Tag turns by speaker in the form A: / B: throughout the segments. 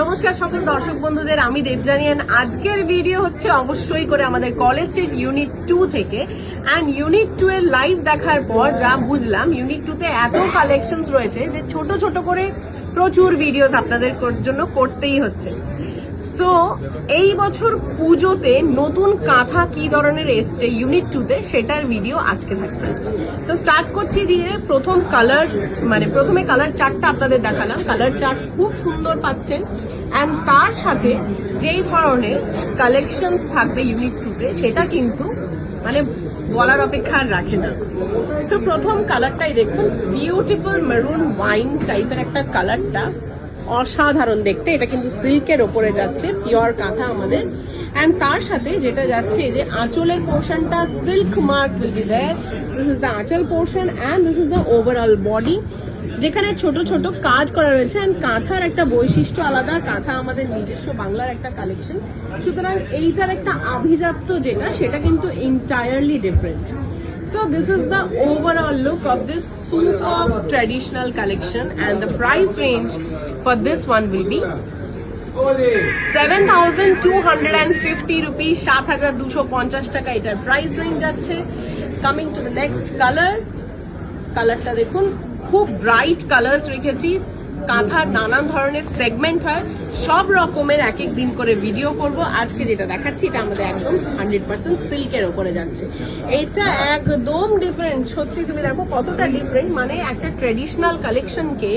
A: নমস্কার সকল দর্শক বন্ধুদের, আমি দেবজানিয়ান আজকের ভিডিও হচ্ছে অবশ্যই করে আমাদের কলেজ স্ট্রিট ইউনিট টু থেকে। অ্যান্ড ইউনিট টু এর লাইভ দেখার পর যা বুঝলাম ইউনিট টুতে এত কালেকশনস রয়েছে যে ছোট ছোট করে প্রচুর ভিডিওস আপনাদের জন্য করতেই হচ্ছে। সো এই বছর পুজোতে নতুন কাঁথা কি ধরনের এসছে? ইউনিট টুতে সেটার ভিডিও আজকে থাকবে। সো স্টার্ট করছি দিয়ে প্রথম কালার মানে প্রথমে কালার চার্টটা আপনাদের দেখালাম। কালার চার্ট খুব সুন্দর পাচ্ছেন। অ্যান্ড তার সাথে যেই ধরনের কালেকশন থাকবে ইউনিট টুতে সেটা কিন্তু মানে বলার অপেক্ষা আর রাখে না। সো প্রথম কালারটাই দেখুন বিউটিফুল মেরুন ওয়াইন টাইপের একটা কালারটা অসাধারণ দেখতে। এটা কিন্তু সিল্কের ওপরে যাচ্ছে, পিওর কাঁথা আমাদের। অ্যান্ড তার সাথে যেটা যাচ্ছে যে আঁচলের পোর্শনটা silk mark will be there this is the আঁচল portion and this is the overall body যেখানে ছোট ছোট কাজ করা রয়েছে অ্যান্ড কাঁথার একটা বৈশিষ্ট্য আলাদা, কাঁথা আমাদের নিজস্ব বাংলার একটা কালেকশন সুতরাং এইটার একটা আভিজাত্য যেটা, সেটা কিন্তু entirely different So this is the overall look of this superb traditional collection and the price range for this one will be 7,250 rupees 7,250 টাকা এটার প্রাইস রেঞ্জ যাচ্ছে coming to the next colour কালারটা দেখুন খুব ব্রাইট কালার্স রেখেছি কাঁথার নানান ধরনের সেগমেন্ট হয়। সব রকমের এক এক দিন করে ভিডিও করব। আজকে যেটা দেখাচ্ছি, এটা আমাদের একদম হান্ড্রেড পার্সেন্ট সিল্কের ওপরে যাচ্ছে। এটা একদম ডিফারেন্ট সত্যি তুমি দেখো কতটা ডিফারেন্ট মানে একটা ট্রেডিশনাল কালেকশনকে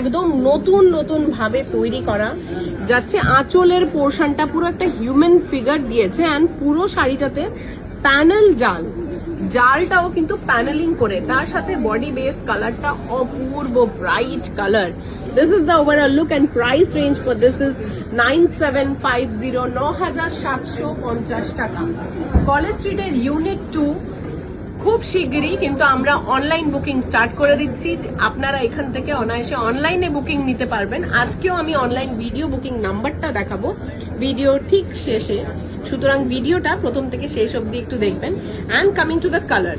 A: একদম নতুন নতুন ভাবে তৈরি করা। যাচ্ছে আঁচলের পোর্শনটা পুরো একটা হিউম্যান ফিগার দিয়েছে। অ্যান্ড পুরো শাড়িটাতে প্যানেল জাল। জালটাও কিন্তু প্যানেলিং করে, তার সাথে বডি বেস কালারটা অপূর্ব bright colour this is the overall look and price range for this is nine seven five zero ন হাজার সাতশো পঞ্চাশ টাকা। কলেজ স্ট্রিটের ইউনিট টু খুব শিগগিরই কিন্তু আমরা অনলাইন বুকিং স্টার্ট করে দিচ্ছি। আপনারা এখান থেকে অনায়াসে অনলাইনে বুকিং নিতে পারবেন। আজকেও আমি অনলাইন ভিডিও বুকিং নাম্বারটা দেখাবো। ভিডিও ঠিক শেষে সুতরাং ভিডিওটা প্রথম থেকে শেষ অবধি একটু দেখবেন। And coming to the colour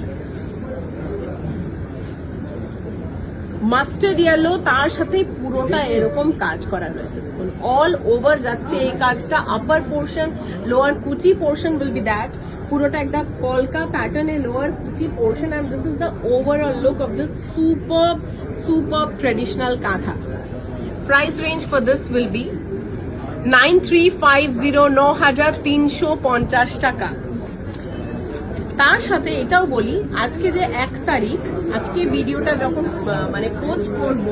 A: master yellow তার সাথে পুরোটা এরকম কাজ করা রয়েছে। দেখুন অল ওভার যাচ্ছে এই কাজটা। আপার পোর্শন লোয়ার কুচি পোর্শন উইল বি দ্যাট পুরোটা একটা কলকা প্যাটার্নে লোয়ার কুচি portion and this is the overall look of this super super traditional kantha price range for this will be nine three five zero ন হাজার তিনশো পঞ্চাশ টাকা। তার সাথে এটাও বলি, আজকে যে এক তারিখ, আজকে ভিডিওটা যখন মানে পোস্ট করব,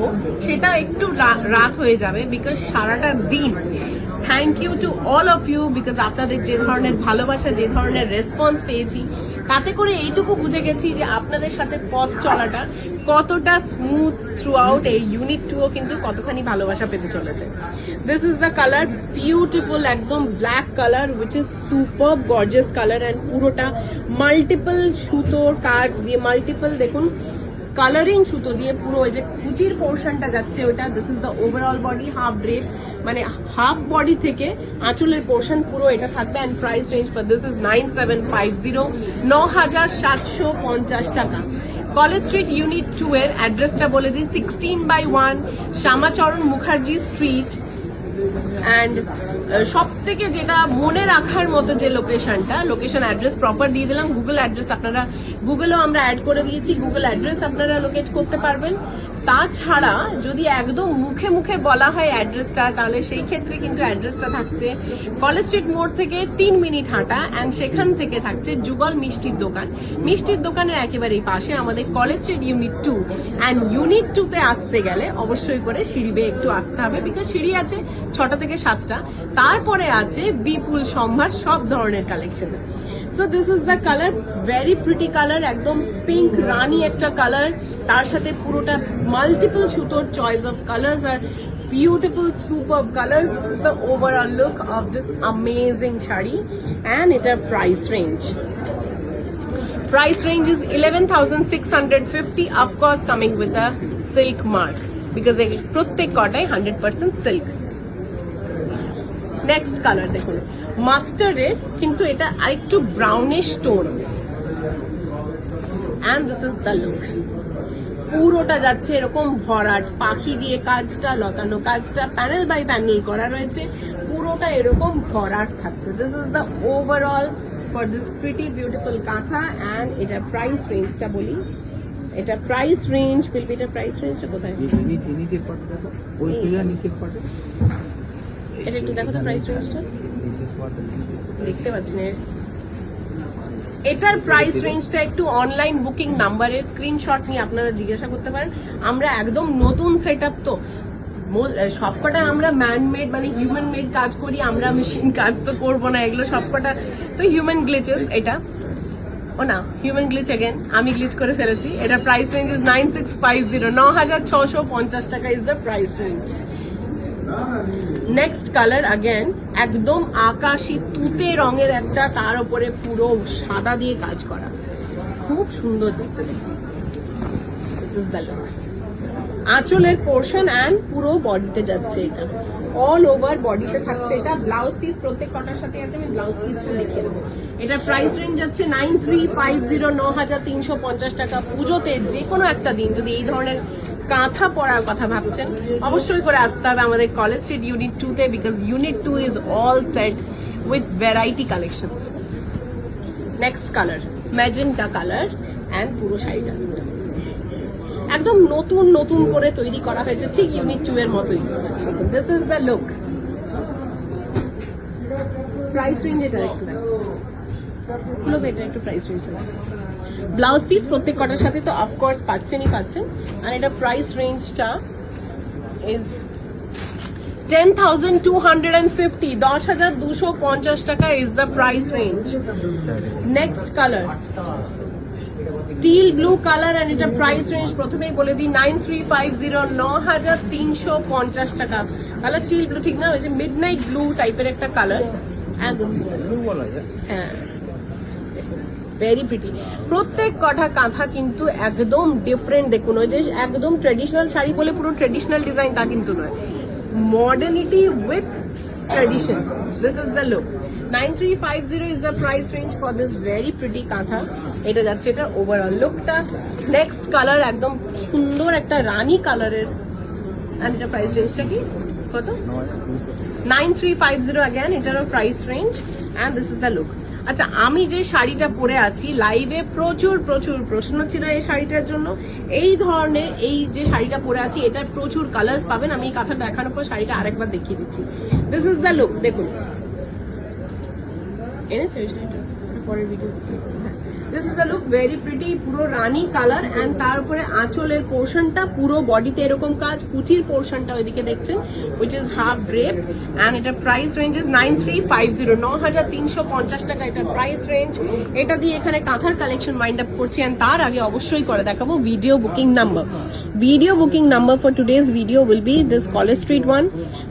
A: সেটা একটু রাত হয়ে যাবে বিকজ সারাটা দিন thank you to all of you, because আপনাদের যে ধরনের ভালোবাসা, যে ধরনের রেসপন্স পেয়েছি, তাতে করে এইটুকু বুঝে গেছি যে আপনাদের সাথে পথ চলাটা কতটা স্মুথ থ্রু আউট এই ইউনিট টুও কিন্তু কতখানি ভালোবাসা পেতে চলেছে। This is the colour beautiful একদম black colour which is super gorgeous colour and পুরোটা মাল্টিপল সুতোর কাজ দিয়ে মাল্টিপল দেখুন কালারিং সুতো দিয়ে পুরো ওই যে কুচির পোর্শনটা যাচ্ছে ওটা this is the overall body half drape মানে হাফ বডি থেকে আঁচলের পোর্শন পুরো এটা থাকবে and price range for this is nine seven five zero ন হাজার সাতশো পঞ্চাশ টাকা। কলেজ স্ট্রিট ইউনিট টু এর অ্যাড্রেসটা বলে দিই sixteen by one Shyamacharan Mukherjee street and সব থেকে যেটা মনে রাখার মতো যে লোকেশনটা লোকেশন অ্যাড্রেস প্রপার দিয়ে দিলাম গুগল অ্যাড্রেস আপনারা গুগলেও আমরা অ্যাড করে দিয়েছি গুগল অ্যাড্রেস আপনারা লোকেট করতে পারবেন। তাছাড়া যদি একদম মুখে মুখে বলা হয় অ্যাড্রেসটা, তাহলে সেই ক্ষেত্রে কিন্তু অ্যাড্রেসটা থাকছে কলেজ স্ট্রিট মোড় থেকে তিন মিনিট হাঁটা অ্যান্ড সেখান থেকে থাকছে যুগল মিষ্টির দোকান। মিষ্টির দোকানের একেবারেই পাশে আমাদের college street unit two and unit টুতে আসতে গেলে অবশ্যই করে সিঁড়ি বেয়ে একটু আসতে হবে বিকজ সিঁড়ি আছে ছটা থেকে সাতটা। তারপরে আছে বিপুল সম্ভার সব ধরনের collection so this is the colour very pretty colour একদম পিঙ্ক রানি একটা কালার তার সাথে পুরোটা মাল্টিপল সুতোর চয়েস অফ কালার্স আর beautiful super colours this is the overall look of this amazing sari and এটার price range price range is 11,650 of course coming with a silk mark because এগুলো প্রত্যেক কটাই 100% silk next colour দেখুন মাস্টার্ডের কিন্তু এটা আরেকটু brownish tone and this is the look পুরোটা যাচ্ছে এরকম ভরাট পাখি দিয়ে কাজটা লতানো কাজটা প্যানেল বাই প্যানেল করা রয়েছে পুরোটা এরকম ভরাট থাকছে। This is the overall for this pretty beautiful kantha and এটার প্রাইস রেঞ্জটা বলি। এটা প্রাইস রেঞ্জ বিলবি এটা প্রাইস রেঞ্জটা কোথায়?
B: নিচে নিচের দেখো ওই সোজা পাটে।
A: এটা একটু দেখো তো প্রাইস রেঞ্জটা দেখতে পাচ্ছি না এটার প্রাইস রেঞ্জটা একটু অনলাইন বুকিং নাম্বারে স্ক্রিনশট নিয়ে আপনারা জিজ্ঞাসা করতে পারেন। আমরা একদম নতুন সেট তো। সবকটা আমরা ম্যান মেড মানে হিউম্যান মেড কাজ করি, আমরা মেশিন কাজ তো করব না, এগুলো সবকটা তো হিউম্যান গ্লিচেস এটা। ও না হিউম্যান গ্লিচ অ্যাগেন আমি গ্লিচ করে ফেলেছি। এটা price range is nine six five zero ন হাজার ছশো পঞ্চাশ টাকা is the price range next colour again একদম আকাশি তুতে রঙের একটা তার উপরে পুরো সাদা দিয়ে কাজ করা। খুব সুন্দর দেখতে. আঁচলের পোর্শন অ্যান্ড পুরো বডিতে যাচ্ছে এটা। অল ওভার বডিতে থাকছে এটা। ব্লাউজ পিস প্রত্যেক কটার সাথে আছে, আমি ব্লাউজ পিসটা দেখিয়ে দেবো। এটা প্রাইস রেঞ্জ যাচ্ছে নাইন থ্রি ফাইভ জিরো ন হাজার তিনশো পঞ্চাশ টাকা। পুজোতে যে কোনো একটা দিন যদি এই ধরনের কাঁথা পরার কথা ভাবছেন, অবশ্যই করে আসতে হবে আমাদের কলেজ স্ট্রিট ইউনিট টুতে because unit two is all set with variety collections next colour magenta colour and পুরো শাড়িটা। একদম নতুন নতুন করে তৈরি করা হয়েছে, ঠিক ইউনিট টু এর মতোই। This is the look price range এটা একটু দেখো। একটু প্রাইস রেঞ্জ ব্লাউজ পিস প্রত্যেক কটার সাথে তো অফকোর্স পাচ্ছেনই পাচ্ছেন। আর এটা প্রাইস রেঞ্জটা is ten thousand two hundred and fifty দশ হাজার দুশো পঞ্চাশ টাকা is the price range next colour teal blue colour and এটা প্রাইস রেঞ্জ প্রথমেই বলে দিই নাইন থ্রি ফাইভ জিরো ন হাজার তিনশো পঞ্চাশ টাকা। কালার টিল ব্লু ঠিক না? ওই যে মিড নাইট ব্লু টাইপের একটা কালার হ্যাঁ। ভেরি প্রিটি প্রত্যেক কটা কাঁথা কিন্তু একদম ডিফারেন্ট দেখুন ওই যে একদম ট্রেডিশনাল শাড়ি বলে পুরো ট্রেডিশনাল ডিজাইন তা কিন্তু নয়। Modernity with tradition this is the look nine three five zero is the price range for this very pretty kantha. এটা যাচ্ছে এটা ওভারঅল লুকটা নেক্সট কালার একদম সুন্দর একটা রানী কালারের। অ্যান্ড এটা প্রাইস রেঞ্জটা কি? কত? Nine three five zero again এটারও price range and this is the look আচ্ছা আমি যে শাড়িটা পরে আছি লাইভে প্রচুর প্রচুর প্রশ্ন ছিল এই শাড়িটার জন্য। এই ধরনের এই যে শাড়িটা পরে আছি, এটার প্রচুর কালার্স পাবেন। আমি এই কথা দেখানোর পর শাড়িটা আরেকবার দেখিয়ে দিচ্ছি। দিস ইজ দ্য লুক দেখুন। এনেছে পরের video this is a look very pretty পুরো রানি কালার অ্যান্ড তার উপরে আঁচলের পোর্শনটা পুরো বডিতে এরকম কাজ কুচির পোর্শনটা ওইদিকে দেখছেন which is half drape and এটার price range is nine three five zero ন হাজার তিনশো পঞ্চাশ টাকা এটার প্রাইস রেঞ্জ এটা দিয়ে এখানে কাঁথার কালেকশন মাইন্ড আপ করছি অ্যান্ড তার আগে অবশ্যই করে দেখাবো video booking number video booking number for today's video will be this College Street one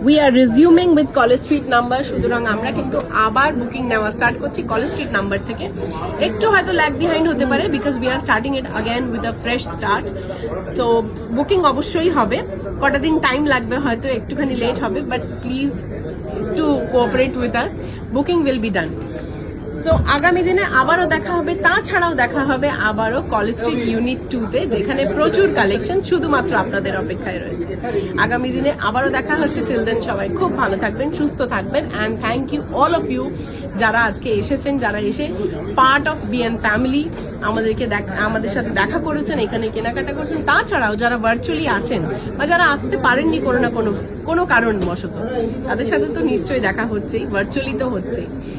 A: we are resuming with College Street number সুতরাং আমরা কিন্তু আবার বুকিং নেওয়া স্টার্ট করছি কলেজ স্ট্রিট নাম্বার থেকে। একটু হয়তো ল্যাগ বিহাইন্ড হতে পারে because we are starting it again with a fresh start so booking অবশ্যই হবে। কটা দিন টাইম লাগবে হয়তো একটুখানি লেট হবে but please to cooperate with us booking will be done so আগামী দিনে আবারও দেখা হবে, তাছাড়াও দেখা হবে আবারও কলেজ স্ট্রিট ইউনিট টুতে যেখানে প্রচুর কালেকশন শুধুমাত্র আপনাদের অপেক্ষায় রয়েছে। আগামী দিনে আবারও দেখা হচ্ছে। টিল দেন সবাই খুব ভালো থাকবেন, সুস্থ থাকবেন and thank you all of you যারা আজকে এসেছেন, যারা এসে পার্ট অফ বিএন ফ্যামিলি আমাদেরকে আমাদের সাথে দেখা করেছেন, এখানে কেনাকাটা করেছেন। তাছাড়াও যারা ভার্চুয়ালি আছেন বা যারা আসতে পারেননি কোনো না কোনো কোনো কারণবশত, তাদের সাথে তো নিশ্চয়ই দেখা হচ্ছেই ভার্চুয়ালি তো হচ্ছেই।